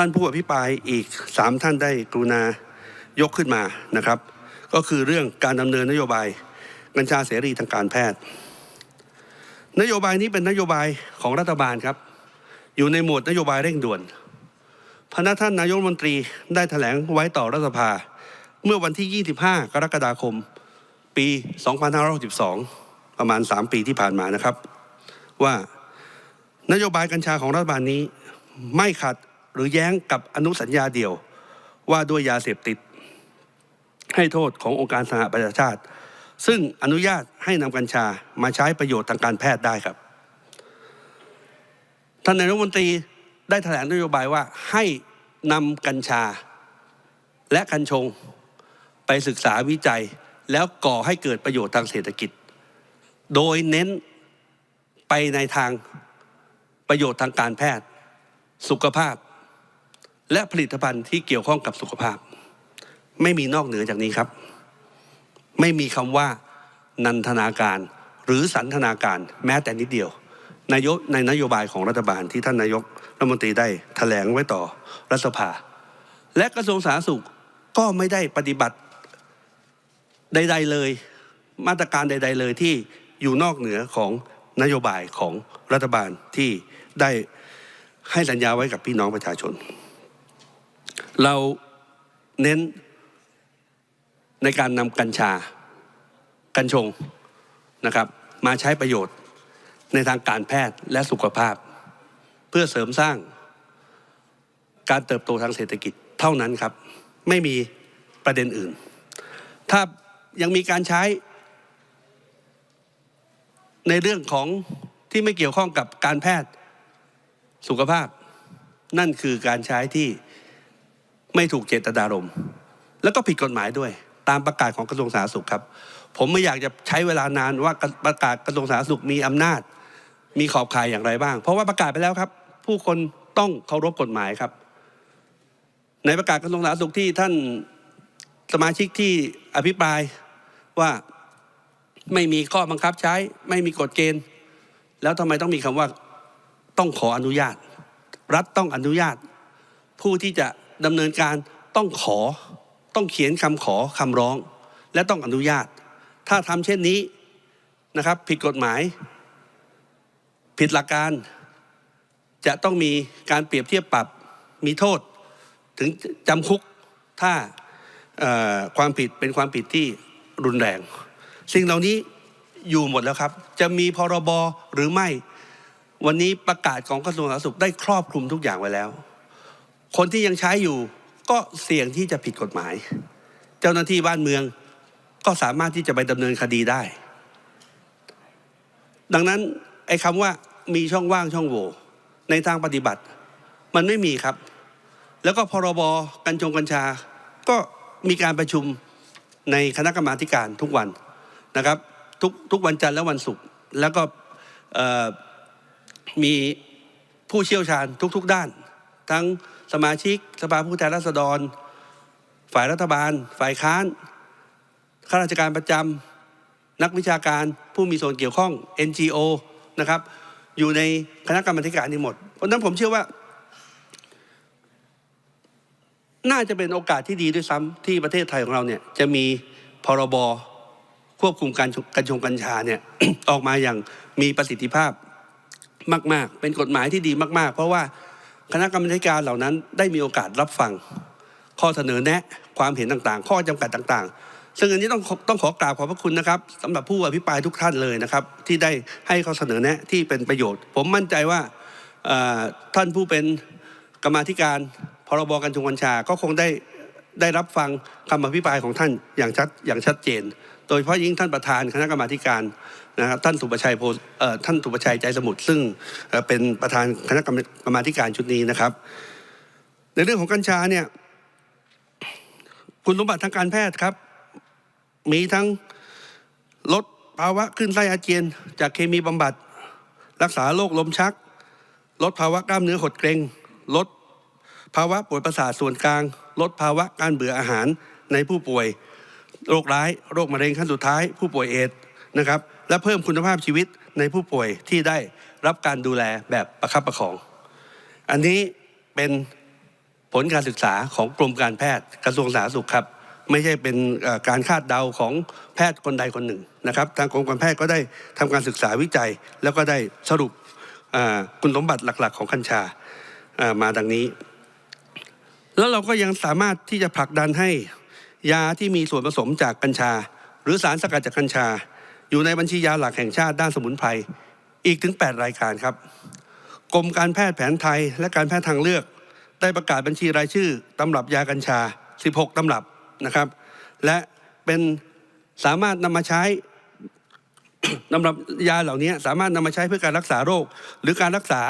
ท่านผู้อภิปรายอีกสามท่านได้กรุณายกขึ้นมานะครับ ก็คือเรื่องการดำเนินนโยบายกัญชาเสรีทางการแพทย์ นโยบายนี้เป็นนโยบายของรัฐบาลครับ อยู่ในหมวดนโยบายเร่งด่วนพนักท่านนายกรัฐมนตรีได้แถลงไว้ต่อรัฐสภา เมื่อวันที่ 25 กรกฎาคม ปี 2562 ประมาณ 3 ปีที่ผ่านมานะครับ ว่านโยบายกัญชาของรัฐบาลนี้ไม่ขัด หรือแย้งกับอนุสัญญาเดียวว่าด้วยยาเสพติด ให้โทษขององค์การสหประชาชาติ ซึ่งอนุญาตให้นำกัญชามาใช้ประโยชน์ทางการแพทย์ได้ครับท่านนายกรัฐมนตรีได้แถลงนโยบายว่าให้นำกัญชา และกัญชงไปศึกษาวิจัยแล้วก่อให้เกิดประโยชน์ทางเศรษฐกิจ โดยเน้นไปในทางประโยชน์ทางการแพทย์ สุขภาพ และผลิตภัณฑ์ที่เกี่ยวข้องกับสุขภาพ ไม่มีนอกเหนือจากนี้ครับ ไม่มีคำว่านันทนาการหรือสันทนาการแม้แต่นิดเดียวนายกในนโยบายของรัฐบาลที่ท่านนายกรัฐมนตรีได้แถลงไว้ต่อรัฐสภา และกระทรวงสาธารณสุขก็ไม่ได้ปฏิบัติใด ๆเลย มาตรการใด ๆ เลยที่อยู่นอกเหนือของนโยบายของรัฐบาลที่ได้ให้สัญญาไว้กับพี่น้องประชาชน เราเน้นในการนำกัญชา กัญชงนะครับ มาใช้ประโยชน์ในทางการแพทย์และสุขภาพ เพื่อเสริมสร้างการเติบโตทางเศรษฐกิจเท่านั้นครับ ไม่มีประเด็นอื่น ถ้ายังมีการใช้ ในเรื่องของที่ไม่เกี่ยวข้องกับการแพทย์สุขภาพ นั่นคือการใช้ที่ ไม่ถูกเจตนารมณ์แล้วก็ผิดกฎหมายด้วย ตามประกาศของกระทรวงสาธารณสุขครับ ผมไม่อยากจะใช้เวลานานว่าประกาศกระทรวงสาธารณสุขมีอำนาจ มีขอบข่ายอย่างไรบ้าง เพราะว่าประกาศไปแล้วครับ ผู้คนต้องเคารพกฎหมายครับ ในประกาศกระทรวงสาธารณสุขที่ท่านสมาชิกที่อภิปรายว่าไม่มีข้อบังคับใช้ ไม่มีกฎเกณฑ์ แล้วทำไมต้องมีคำว่าต้องขออนุญาต รัฐต้องอนุญาต ผู้ที่จะ ดำเนินการต้องขอต้องเขียนคำขอคำร้อง และต้องอนุญาต ถ้าทำเช่นนี้นะครับ ผิดกฎหมาย ผิดหลักการ จะต้องมีการเปรียบเทียบปรับมีโทษ ถึงจำคุกถ้าความผิดเป็นความผิดที่รุนแรง สิ่งเหล่านี้อยู่หมดแล้วครับ จะมีพรบหรือไม่ วันนี้ประกาศของกระทรวงสาธารณสุขได้ครอบคลุมทุกอย่างไว้แล้ว คนที่ยังใช้อยู่ก็เสี่ยงที่จะผิดกฎหมาย เจ้าหน้าที่บ้านเมืองก็สามารถที่จะไปดำเนินคดีได้ ดังนั้นไอ้คำว่ามีช่องว่างช่องโหว่ในทางปฏิบัติ มันไม่มีครับ แล้วก็พรบกัญชงกัญชา ก็มีการประชุมในคณะกรรมาการทุกวันนะครับ ทุกทุกวันจันทร์และวันศุกร์แล้วก็มีผู้เชี่ยวชาญทุก ๆ ด้าน ทั้ง สมาชิกสภาผู้แทนราษฎร ฝ่ายรัฐบาล ฝ่ายค้านข้าราชการประจำนักวิชาการผู้มีส่วนเกี่ยวข้อง NGO นะครับอยู่ในคณะกรรมการนี้หมด เพราะนั้นผมเชื่อว่า น่าจะเป็นโอกาสที่ดีด้วยซ้ำที่ประเทศไทยของเราเนี่ยจะมีพรบควบคุมการกัญชงกัญชาเนี่ยออกมาอย่างมีประสิทธิภาพมาก ๆ เป็นกฎหมายที่ดีมาก ๆ เพราะว่า คณะกรรมการเหล่านั้นได้มีโอกาสรับฟังข้อเสนอแนะความเห็นต่างๆ ข้อจำกัดต่างๆ ซึ่งอันนี้ต้องต้องขอกราบขอบพระคุณนะครับสำหรับผู้อภิปรายทุกท่านเลยนะครับ ที่ได้ให้ข้อเสนอแนะที่เป็นประโยชน์ ผมมั่นใจว่าท่านผู้เป็นกรรมาธิการพรบกัญชงกัญชาก็คงได้ได้รับฟังคำอภิปรายของท่านอย่างชัดอย่างชัดเจน โดยเฉพาะยิ่งท่านประธานคณะกรรมาการนะครับท่านสุประชัยโพท่านสุประชัยใจสมุทรซึ่งเป็นประธานคณะกรรมาการชุดนี้นะครับ ในเรื่องของกัญชาเนี่ยคุณสมบัติทางการแพทย์ครับ มีทั้งลดภาวะขึ้นไส้อาเจียน จากเคมีบำบัด รักษาโรคลมชัก ลดภาวะกล้ามเนื้อหดเกร็ง ลดภาวะปวดประสาทส่วนกลาง ลดภาวะการเบื่ออาหารในผู้ป่วย โรคร้าย โรคมะเร็งขั้นสุดท้าย ผู้ป่วยเอดนะครับ และเพิ่มคุณภาพชีวิตในผู้ป่วยที่ได้รับการดูแลแบบประคับประคอง อันนี้เป็นผลการศึกษาของกรมการแพทย์กระทรวงสาธารณสุขครับ ไม่ใช่เป็นการคาดเดาของแพทย์คนใดคนหนึ่งนะครับ ทางกรมการแพทย์ก็ได้ทำการศึกษาวิจัย แล้วก็ได้สรุปคุณสมบัติหลักๆ ของกัญชามาดังนี้ แล้วเราก็ยังสามารถที่จะผลักดันให้ ยาที่มีส่วนผสมจากกัญชา หรือสารสกัดจากกัญชา อยู่ในบัญชียาหลักแห่งชาติด้านสมุนไพรอีกถึง 8 รายการครับ กรมการแพทย์แผนไทยและการแพทย์ทางเลือก ได้ประกาศบัญชีรายชื่อตำรับยากัญชา 16 ตำรับนะครับ และเป็นสามารถนำมาใช้ตำรับยาเหล่านี้สามารถนำมาใช้เพื่อการรักษาโรค หรือการรักษา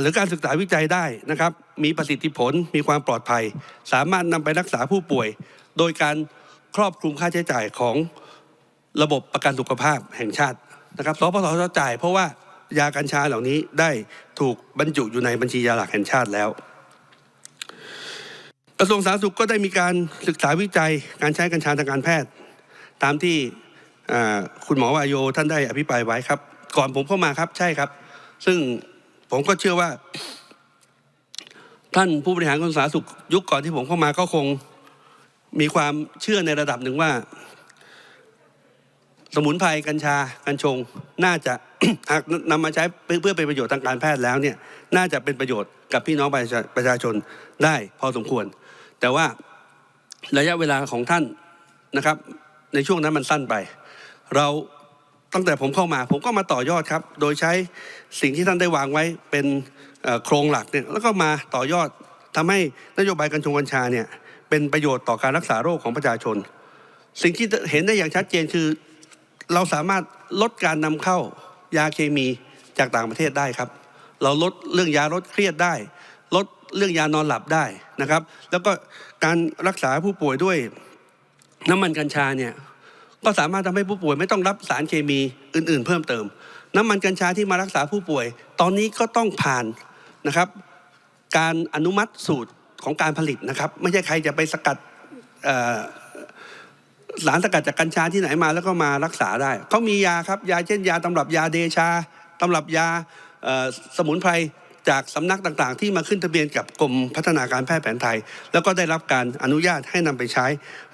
หรือการศึกษาวิจัยได้นะครับมีประสิทธิผลมีความปลอดภัย สามารถนำไปรักษาผู้ป่วย โดยการครอบคลุมค่าใช้จ่ายของระบบประกันสุขภาพแห่งชาตินะครับสปสจะจ่าย เพราะว่ายากัญชาเหล่านี้ได้ถูกบรรจุอยู่ในบัญชียาหลักแห่งชาติแล้ว กระทรวงสาธารณสุขก็ได้มีการศึกษาวิจัยการใช้กัญชาทางการแพทย์ ตามที่คุณหมอวายโยท่านได้อภิปรายไว้ครับ ก่อนผมเข้ามาครับใช่ครับ ซึ่ง ผมก็เชื่อว่า ท่านผู้บริหารกระทรวงสาธารณสุขยุคก่อนที่ผมเข้ามาก็คงมีความเชื่อในระดับหนึ่งว่า สมุนไพรกัญชากัญชง น่าจะหากนำมาใช้เพื่อเป็นประโยชน์ทางการแพทย์แล้วเนี่ย น่าจะเป็นประโยชน์กับพี่น้องประชาประชาชนได้พอสมควร แต่ว่าระยะเวลาของท่านนะครับ ในช่วงนั้นมันสั้นไป เรา ตั้งแต่ผมเข้ามาผมก็มาต่อยอดครับ โดยใช้สิ่งที่ท่านได้วางไว้เป็นโครงหลักเนี่ยแล้วก็มาต่อยอดทำให้นโยบายกัญชงกัญชาเนี่ยเป็นประโยชน์ต่อการรักษาโรคของประชาชน สิ่งที่เห็นได้อย่างชัดเจนคือ เราสามารถลดการนำเข้ายาเคมีจากต่างประเทศได้ครับ เราลดเรื่องยาลดเครียดได้ ลดเรื่องยานอนหลับได้นะครับ แล้วก็การรักษาผู้ป่วยด้วยน้ำมันกัญชาเนี่ย ก็สามารถทำให้ผู้ป่วยไม่ต้องรับสารเคมีอื่น ๆ เพิ่มเติม น้ำมันกัญชาที่มารักษาผู้ป่วย ตอนนี้ก็ต้องผ่านนะครับ การอนุมัติสูตรของการผลิตนะครับ ไม่ใช่ใครจะไปสกัดสารสกัดจากกัญชาที่ไหนมาแล้วก็มารักษาได้เขามียาครับยาเช่นยาตำรับยาเดชาตำรับยาสมุนไพร จากสำนักต่างๆ ที่มาขึ้นทะเบียนกับกรมพัฒนาการแพทย์แผนไทย แล้วก็ได้รับการอนุญาตให้นำไปใช้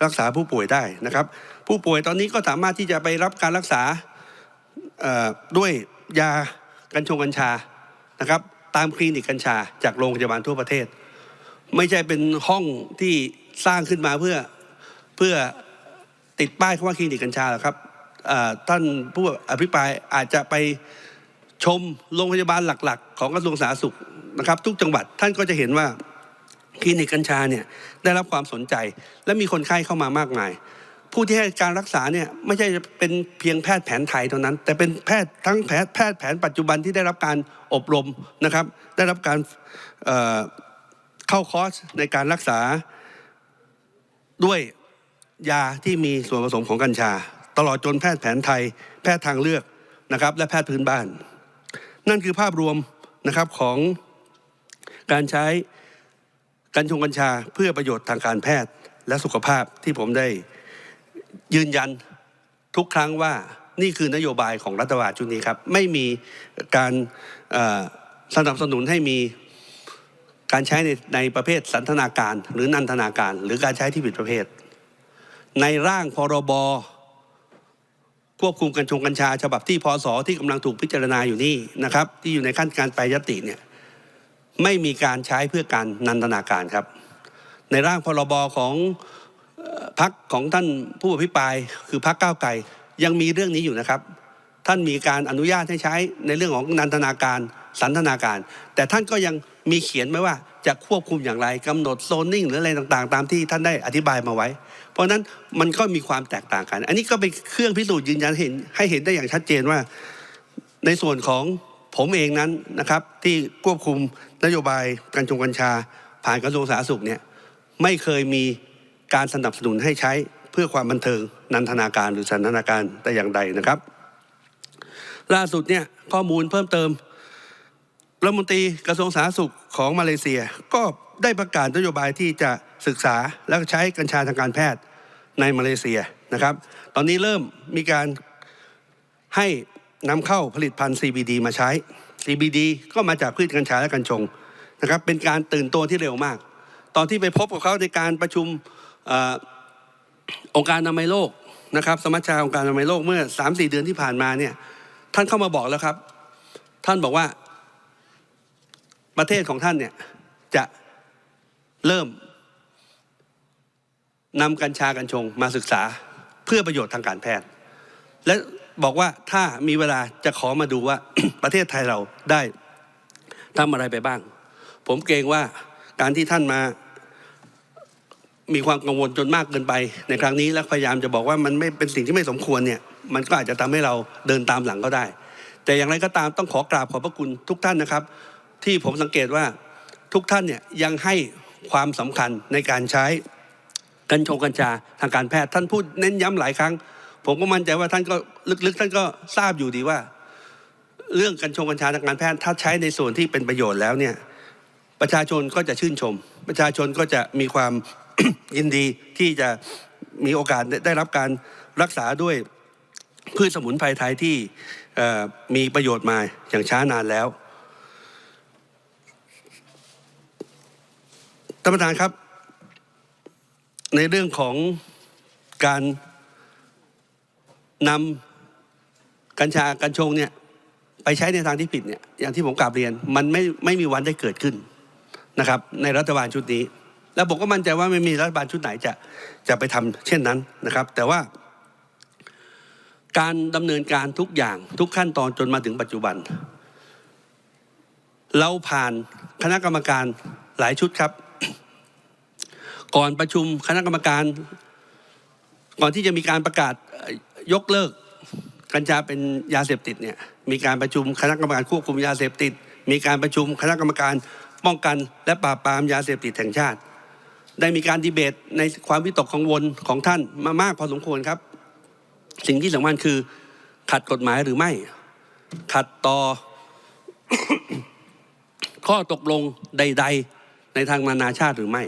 รักษาผู้ป่วยได้นะครับ ผู้ป่วยตอนนี้ก็สามารถที่จะไปรับการรักษาด้วยยากัญชงกัญชานะครับ ตามคลินิกกัญชาจากโรงพยาบาลทั่วประเทศ ไม่ใช่เป็นห้องที่สร้างขึ้นมาเพื่อเพื่อติดป้ายคำว่าคลินิกกัญชาหรอครับท่านผู้อภิปรายอาจจะไป ชมโรงพยาบาลหลักๆ ของกระทรวงสาธารณสุขนะครับ ทุกจังหวัดท่านก็จะเห็นว่าคลินิกกัญชาเนี่ยได้รับความสนใจ และมีคนไข้เข้ามามากมาย ผู้ที่ให้การรักษาเนี่ยไม่ใช่เป็นเพียงแพทย์แผนไทยเท่านั้น แต่เป็นแพทย์ทั้งแพทย์แพทย์แผนปัจจุบันที่ได้รับการอบรมนะครับ ได้รับการเเข้าคอร์สในการรักษาด้วยยาที่มีส่วนผสมของกัญชา ตลอดจนแพทย์แผนไทย แพทย์ทางเลือกนะครับ และแพทย์พื้นบ้าน นั่นคือภาพรวมนะครับของการใช้กัญชงกัญชาเพื่อประโยชน์ทางการแพทย์และสุขภาพที่ผมได้ยืนยันทุกครั้งว่านี่คือนโยบายของรัฐบาลชุดนี้ครับ ไม่มีการสนับสนุนให้มีการใช้ในในประเภทสันทนาการ หรือนันทนาการ หรือการใช้ที่ผิดประเภท ในร่างพรบ ควบคุมกัญชงกัญชา ฉบับที่พศที่กำลังถูกพิจารณาอยู่นี่นะครับ ที่อยู่ในขั้นการแปยติเนี่ยไม่มีการใช้เพื่อการนันทนาการครับ ในร่างพรบของพักของท่านผู้อภิปรายคือพักก้าวไกลยังมีเรื่องนี้อยู่นะครับ ท่านมีการอนุญาตให้ใช้ในเรื่องของนันทนาการ สันทนาการ แต่ท่านก็ยังมีเขียนไว้ว่า จะควบคุมอย่างไรกำหนดโซนนิ่งหรืออะไรต่างๆ ตามที่ท่านได้อธิบายมาไว้ เพราะฉะนั้นมันก็มีความแตกต่างกัน อันนี้ก็เป็นเครื่องพิสูจน์ยืนยันเห็นให้เห็นได้อย่างชัดเจนว่า ในส่วนของผมเองนั้นนะครับ ที่ควบคุมนโยบายกัญชงกัญชา ผ่านกระทรวงสาธารณสุขเนี่ยไม่เคยมีการสนับสนุนให้ใช้เพื่อความบันเทิงนันทนาการหรือสันทนาการแต่อย่างใดนะครับ ล่าสุดเนี่ยข้อมูลเพิ่มเติม รัฐมนตรีกระทรวงสาธารณสุขของมาเลเซีย ก็ได้ประกาศนโยบายที่จะศึกษาและใช้กัญชาทางการแพทย์ในมาเลเซียนะครับ ตอนนี้เริ่มมีการให้นำเข้าผลิตภัณฑ์ CBD มาใช้ CBD ก็มาจากพืชกัญชาและกัญชงนะครับ เป็นการตื่นตัวที่เร็วมาก ตอนที่ไปพบกับเขาในการประชุมอองค์การอนามัยโลกนะครับ สมัชชาองค์การอนามัยโลกเมื่อสามสี่เดือนที่ผ่านมาเนี่ยท่านเข้ามาบอกแล้วครับ ท่านบอกว่า ประเทศของท่านเนี่ยจะเริ่มนำกัญชากัญชงมาศึกษาเพื่อประโยชน์ทางการแพทย์ และบอกว่าถ้ามีเวลาจะขอมาดูว่าประเทศไทยเราได้ทำอะไรไปบ้าง ผมเกรงว่าการที่ท่านมามีความกังวลจนมากเกินไป ในครั้งนี้และพยายามจะบอกว่ามันไม่เป็นสิ่งที่ไม่สมควรเนี่ยมันก็อาจจะทำให้เราเดินตามหลังก็ได้ แต่อย่างไรก็ตามต้องขอกราบขอบพระคุณทุกท่านนะครับ ที่ผมสังเกตว่าทุกท่านเนี่ยยังให้ความสำคัญในการใช้กัญชงกัญชาทางการแพทย์ท่านพูดเน้นย้ำหลายครั้ง ผมก็มั่นใจว่าท่านก็ลึกๆ ท่านก็ทราบอยู่ดีว่า เรื่องกัญชงกัญชาทางการแพทย์ ถ้าใช้ในส่วนที่เป็นประโยชน์แล้วเนี่ยประชาชนก็จะชื่นชม ประชาชนก็จะมีความยินดีที่จะมีโอกาสได้รับการรักษาด้วยพืชสมุนไพรไทยที่มีประโยชน์มาอย่างช้านานแล้ว ท่านประธานครับ ในเรื่องของการนำกัญชากัญชงเนี่ยไปใช้ในทางที่ผิดเนี่ยอย่างที่ผมกราบเรียน มันไม่ไม่มีวันได้เกิดขึ้นนะครับ ในรัฐบาลชุดนี้ แล้วผมก็มั่นใจว่าไม่มีรัฐบาลชุดไหนจะจะไปทำเช่นนั้นนะครับ แต่ว่า การดำเนินการทุกอย่างทุกขั้นตอนจนมาถึงปัจจุบัน เราผ่านคณะกรรมการหลายชุดครับ ก่อนประชุมคณะกรรมการ ก่อนที่จะมีการประกาศยกเลิกกัญชาเป็นยาเสพติดเนี่ยมีการประชุมคณะกรรมการควบคุมยาเสพติด มีการประชุมคณะกรรมการป้องกัน และปราบปรามยาเสพติดแห่งชาติ ได้มีการดีเบตในความวิตกกังวลของท่านมามากพอสมควรครับ สิ่งที่สำคัญคือขัดกฎหมายหรือไม่ ขัดต่อ ข้อตกลงใด ๆ ในทางนานาชาติหรือไม่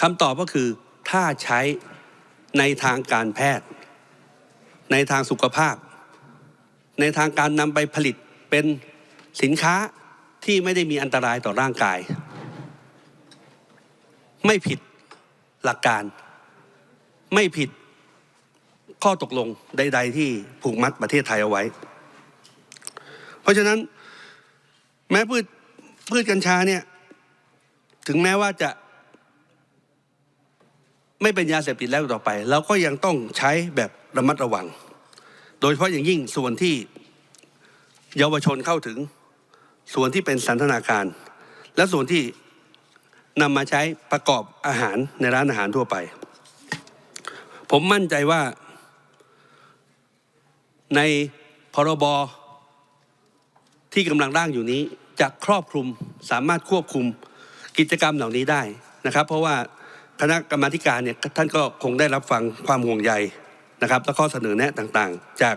คำตอบก็คือถ้าใช้ในทางการแพทย์ ในทางสุขภาพ ในทางการนำไปผลิตเป็นสินค้าที่ไม่ได้มีอันตรายต่อร่างกาย ไม่ผิดหลักการ ไม่ผิดข้อตกลงใด ๆ ที่ผูกมัดประเทศไทยเอาไว้ เพราะฉะนั้นแม้พืชพืชกัญชาเนี่ยถึงแม้ว่าจะ ไม่เป็นยาเสพติดแล้วต่อไป เราก็ยังต้องใช้แบบระมัดระวัง โดยเฉพาะอย่างยิ่งส่วนที่เยาวชนเข้าถึง ส่วนที่เป็นสันทนาการ และส่วนที่นำมาใช้ประกอบอาหารในร้านอาหารทั่วไป ผมมั่นใจว่าในพรบที่กำลังร่างอยู่นี้จะครอบคลุมสามารถควบคุมกิจกรรมเหล่านี้ได้นะครับ เพราะว่า คณะกรรมการเนี่ยท่านก็คงได้รับฟังความห่วงใยนะครับและข้อเสนอแนะต่างๆ จาก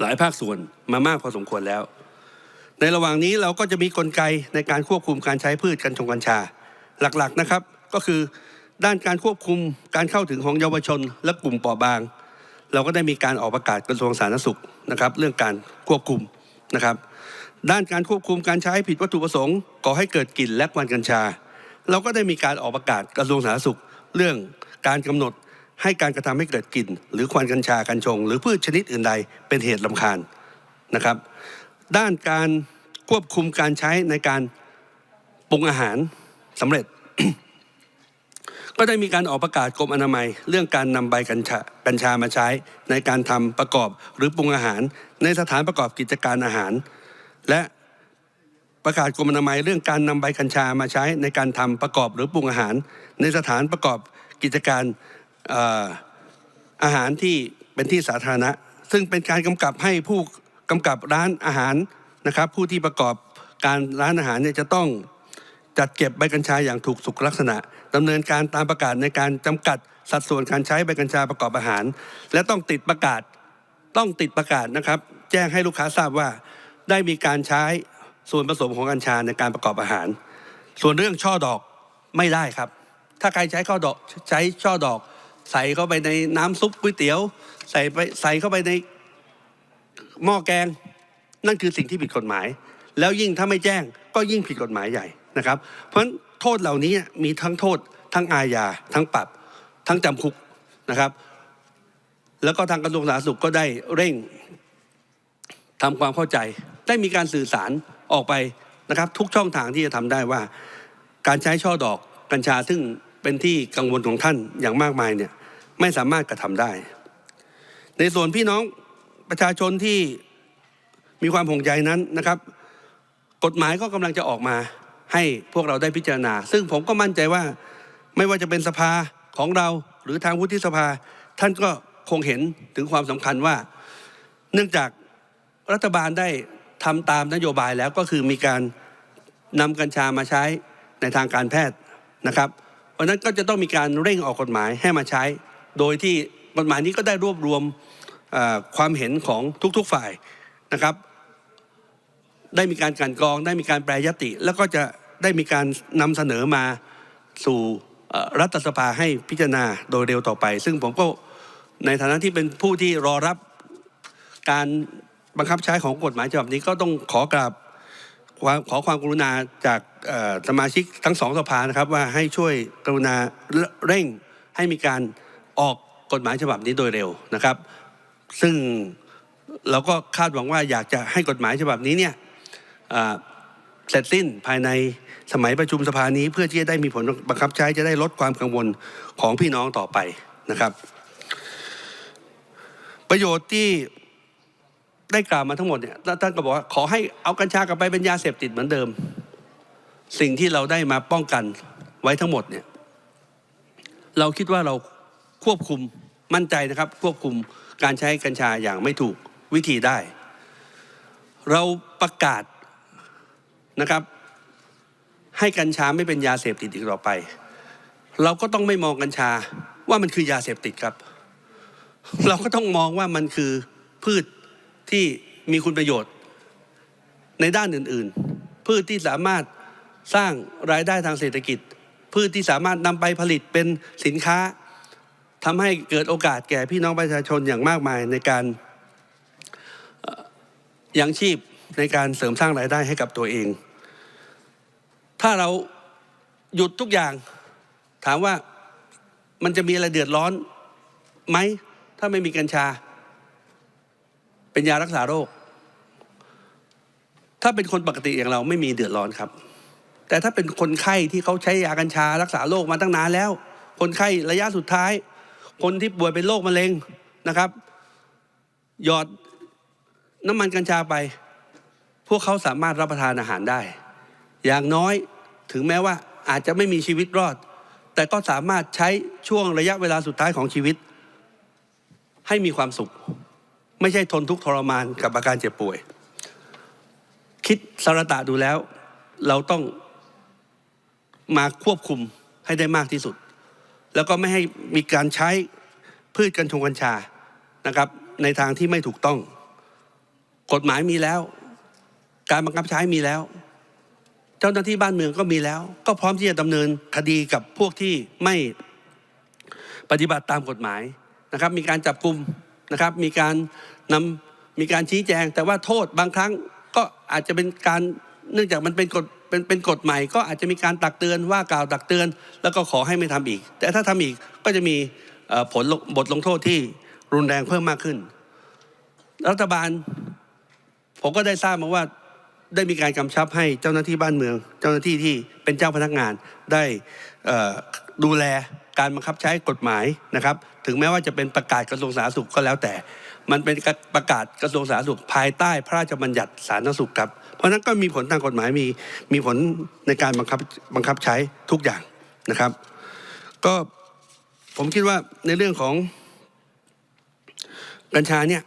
หลายภาคส่วนมามากพอสมควรแล้ว ในระหว่างนี้เราก็จะมีกลไกในการควบคุมการใช้พืชกัญชงกัญชา หลักๆนะครับ ก็คือด้านการควบคุมการเข้าถึงของเยาวชน และกลุ่มเปราะบาง เราก็ได้มีการออกประกาศกระทรวงสาธารณสุขนะครับ เรื่องการควบคุมนะครับ ด้านการควบคุมการใช้ผิดวัตถุประสงค์ก่อให้เกิดกลิ่นและควันกัญชา เราก็ได้มีการออกประกาศกระทรวงสาธารณสุข เรื่องการกำหนดให้การกระทำให้เกิดกลิ่น หรือควันกัญชากัญชง หรือพืชชนิดอื่นใดเป็นเหตุลำคาญนะครับ ด้านการควบคุมการใช้ในการปรุงอาหารสำเร็จ ก็ได้มีการออกประกาศกรมอนามัย เรื่องการนำใบกัญชากัญชามาใช้ในการทำประกอบหรือปรุงอาหาร ในสถานประกอบกิจการอาหาร และ ประกาศกรมอนามัยเรื่องการนำใบกัญชามาใช้ในการทำประกอบหรือปรุงอาหาร ในสถานประกอบกิจการอาหารที่เป็นที่สาธารณะ ซึ่งเป็นการกำกับให้ผู้กำกับร้านอาหารนะครับ ผู้ที่ประกอบการร้านอาหารเนี่ยจะต้องจัดเก็บใบกัญชาอย่างถูกสุขลักษณะดำเนินการตามประกาศในการจำกัดสัดส่วนการใช้ใบกัญชาประกอบอาหาร และต้องติดประกาศต้องติดประกาศนะครับ แจ้งให้ลูกค้าทราบว่าได้มีการใช้ ส่วนผสมของกัญชาในการประกอบอาหาร ส่วนเรื่องช่อดอกไม่ได้ครับ ถ้าใครใช้ข้อดอกใช้ช่อดอก ใส่เข้าไปในน้ำซุปก๋วยเตี๋ยว ใส่ไปใส่เข้าไปในหม้อแกง นั่นคือสิ่งที่ผิดกฎหมาย แล้วยิ่งถ้าไม่แจ้งก็ยิ่งผิดกฎหมายใหญ่นะครับ เพราะฉะนั้นโทษเหล่านี้มีทั้งโทษ ทั้งอาญาทั้งปรับ ทั้งจำคุกนะครับ แล้วก็ทางกระทรวงสาธารณสุขก็ได้เร่งทำความเข้าใจ ได้มีการสื่อสาร ออกไปนะครับทุกช่องทางที่จะทำได้ว่า การใช้ช่อดอกกัญชาซึ่งเป็นที่กังวลของท่านอย่างมากมายเนี่ยไม่สามารถกระทำได้ ในส่วนพี่น้องประชาชนที่มีความห่วงใยนั้นนะครับ กฎหมายก็กำลังจะออกมาให้พวกเราได้พิจารณา ซึ่งผมก็มั่นใจว่าไม่ว่าจะเป็นสภาของเราหรือทางวุฒิสภา ท่านก็คงเห็นถึงความสำคัญว่า เนื่องจากรัฐบาลได้ ทำตามนโยบายแล้วก็คือมีการนำกัญชามาใช้ในทางการแพทย์นะครับ เพราะนั้นก็จะต้องมีการเร่งออกกฎหมายให้มาใช้ โดยที่กฎหมายนี้ก็ได้รวบรวมความเห็นของทุกๆฝ่ายนะครับ ได้มีการกันกรอง ได้มีการแปรยติ แล้วก็จะได้มีการนำเสนอมาสู่รัฐสภาให้พิจารณาโดยเร็วต่อไป ซึ่งผมก็ในฐานะที่เป็นผู้ที่รอรับการ บังคับใช้ของกฎหมายฉบับนี้ก็ต้องขอกราบขอความกรุณาจากสมาชิกทั้งสองสภานะครับ ว่าให้ช่วยกรุณาเร่งให้มีการออกกฎหมายฉบับนี้โดยเร็วนะครับ ซึ่งเราก็คาดหวังว่าอยากจะให้กฎหมายฉบับนี้เนี่ยเสร็จสิ้นภายในสมัยประชุมสภานี้เพื่อที่จะได้มีผลบังคับใช้จะได้ลดความกังวลของพี่น้องต่อไปนะครับ ประโยชน์ที่ ได้กล่าวมาทั้งหมดเนี่ยท่านก็บอกว่าขอให้เอากัญชากลับไปเป็นยาเสพติดเหมือนเดิม สิ่งที่เราได้มาป้องกันไว้ทั้งหมดเนี่ยเราคิดว่าเราควบคุมมั่นใจนะครับ ควบคุมการใช้กัญชาอย่างไม่ถูกวิธีได้ เราประกาศนะครับ ให้กัญชาไม่เป็นยาเสพติดอีกต่อไป เราก็ต้องไม่มองกัญชาว่ามันคือยาเสพติดครับ เราก็ต้องมองว่ามันคือพืช ที่มีคุณประโยชน์ในด้านอื่น ๆ พืชที่สามารถสร้างรายได้ทางเศรษฐกิจ พืชที่สามารถนำไปผลิตเป็นสินค้าทำให้เกิดโอกาสแก่พี่น้องประชาชนอย่างมากมายในการยังชีพในการเสริมสร้างรายได้ให้กับตัวเอง ถ้าเราหยุดทุกอย่าง ถามว่ามันจะมีอะไรเดือดร้อนไหม ถ้าไม่มีกัญชา เป็นยารักษาโรค ถ้าเป็นคนปกติอย่างเราไม่มีเดือดร้อนครับ แต่ถ้าเป็นคนไข้ที่เขาใช้ยากัญชา รักษาโรคมาตั้งนานแล้ว คนไข้ระยะสุดท้าย คนที่ป่วยเป็นโรคมะเร็งนะครับ หยอดน้ำมันกัญชาไป พวกเขาสามารถรับประทานอาหารได้ อย่างน้อยถึงแม้ว่าอาจจะไม่มีชีวิตรอด แต่ก็สามารถใช้ช่วงระยะเวลาสุดท้ายของชีวิต ให้มีความสุข ไม่ใช่ทนทุกข์ทรมานกับอาการเจ็บป่วย คิดสารตะดูแล้ว เราต้องมาควบคุมให้ได้มากที่สุด แล้วก็ไม่ให้มีการใช้พืชกัญชงกัญชานะครับ ในทางที่ไม่ถูกต้อง กฎหมายมีแล้ว การบังคับใช้มีแล้ว เจ้าหน้าที่บ้านเมืองก็มีแล้ว ก็พร้อมที่จะดำเนินคดีกับพวกที่ไม่ปฏิบัติตามกฎหมายนะครับ มีการจับกลุ่ม นะครับมีการนำมีการชี้แจง แต่ว่าโทษบางครั้งก็อาจจะเป็นการเนื่องจากมันเป็นกฎเป็นเป็นกฎใหม่ ก็อาจจะมีการตักเตือนว่ากล่าวตักเตือน แล้วก็ขอให้ไม่ทำอีก แต่ถ้าทำอีกก็จะมีผลบทลงโทษที่รุนแรงเพิ่มมากขึ้น รัฐบาลผมก็ได้ทราบมาว่าได้มีการกำชับให้เจ้าหน้าที่บ้านเมือง เจ้าหน้าที่ที่เป็นเจ้าพนักงานได้ดูแลการบังคับใช้กฎหมายนะครับ ถึงแม้ว่าจะเป็นประกาศกระทรวงสาธารณสุขก็แล้วแต่ มันเป็นประกาศกระทรวงสาธารณสุขภายใต้พระราชบัญญัติสาธารณสุขครับ เพราะนั้นก็มีผลทางกฎหมายมีมีผลในการบังคับบังคับใช้ทุกอย่างนะครับ ก็ผมคิดว่าในเรื่องของกัญชาเนี่ย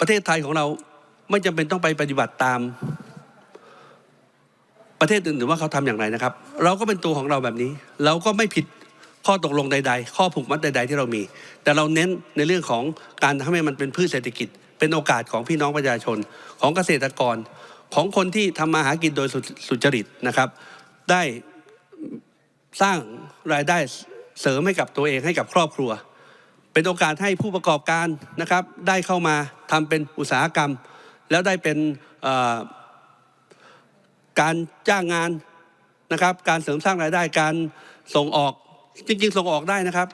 ประเทศไทยของเราไม่จำเป็นต้องไปปฏิบัติตามประเทศอื่นหรือว่าเขาทำอย่างไรนะครับ เราก็เป็นตัวของเราแบบนี้ เราก็ไม่ผิด ข้อตกลงใด ๆ ข้อผูกมัดใด ๆ ที่เรามี แต่เราเน้นในเรื่องของการทำให้มันเป็นพืชเศรษฐกิจ เป็นโอกาสของพี่น้องประชาชน ของเกษตรกร ของคนที่ทำมาหากินโดยสุสุจริตนะครับ ได้สร้างรายได้เสริมให้กับตัวเองให้กับครอบครัว เป็นโอกาสให้ผู้ประกอบการนะครับ ได้เข้ามาทำเป็นอุตสาหกรรม แล้วได้เป็นการจ้างงานนะครับ การเสริมสร้างรายได้การส่งออก จริง ๆ ส่งออกได้นะครับ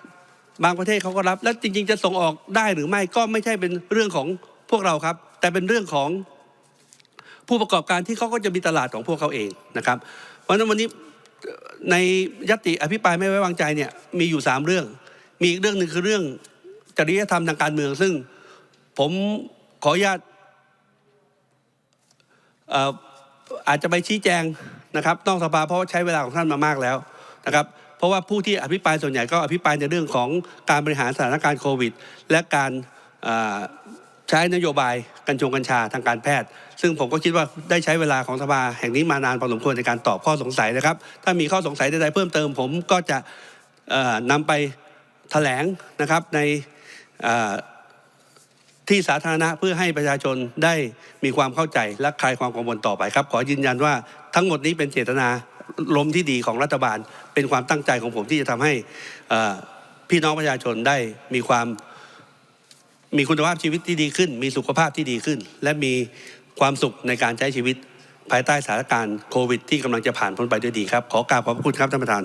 บางประเทศเขาก็รับ และจริง ๆ จะส่งออกได้หรือไม่ก็ไม่ใช่เป็นเรื่องของพวกเราครับ แต่เป็นเรื่องของผู้ประกอบการที่เขาก็จะมีตลาดของพวกเขาเองนะครับ เพราะฉะนั้นวันนี้ในยติอภิปรายไม่ไว้วางใจเนี่ยมีอยู่สามเรื่อง มีอีกเรื่องหนึ่งคือเรื่องจริยธรรมทางการเมือง ซึ่งผมขออนุญาตอาจจะไปชี้แจงนะครับนอกสภาเพราะใช้เวลาของท่านมามากแล้วนะครับ เพราะว่าผู้ที่อภิปรายส่วนใหญ่ก็อภิปรายในเรื่องของการบริหารสถานการณ์โควิด และการใช้นโยบายกัญชงกัญชาทางการแพทย์ ซึ่งผมก็คิดว่าได้ใช้เวลาของสภาแห่งนี้มานานพอสมควรในการตอบข้อสงสัยนะครับ ถ้ามีข้อสงสัยใดๆเพิ่มเติม ผมก็จะเอ่อนำไปแถลงนะครับในที่สาธารณะเพื่อให้ประชาชนได้มีความเข้าใจและคลายความกังวลต่อไปครับ ขอยืนยันว่าทั้งหมดนี้เป็นเจตนา ลมที่ดีของรัฐบาล เป็นความตั้งใจของผมที่จะทำให้พี่น้องประชาชนได้มีความมีคุณภาพชีวิตที่ดีขึ้น มีสุขภาพที่ดีขึ้น และมีความสุขในการใช้ชีวิตภายใต้สถานการณ์โควิด ที่กำลังจะผ่านพ้นไปด้วยดีครับ ขอกราบขอบคุณครับท่านประธาน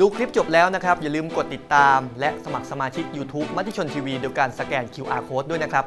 ดูคลิปจบแล้วนะครับ อย่าลืมกดติดตาม และสมัครสมาชิก YouTube มติชนทีวีโดยการสแกน QR Code ด้วยนะครับ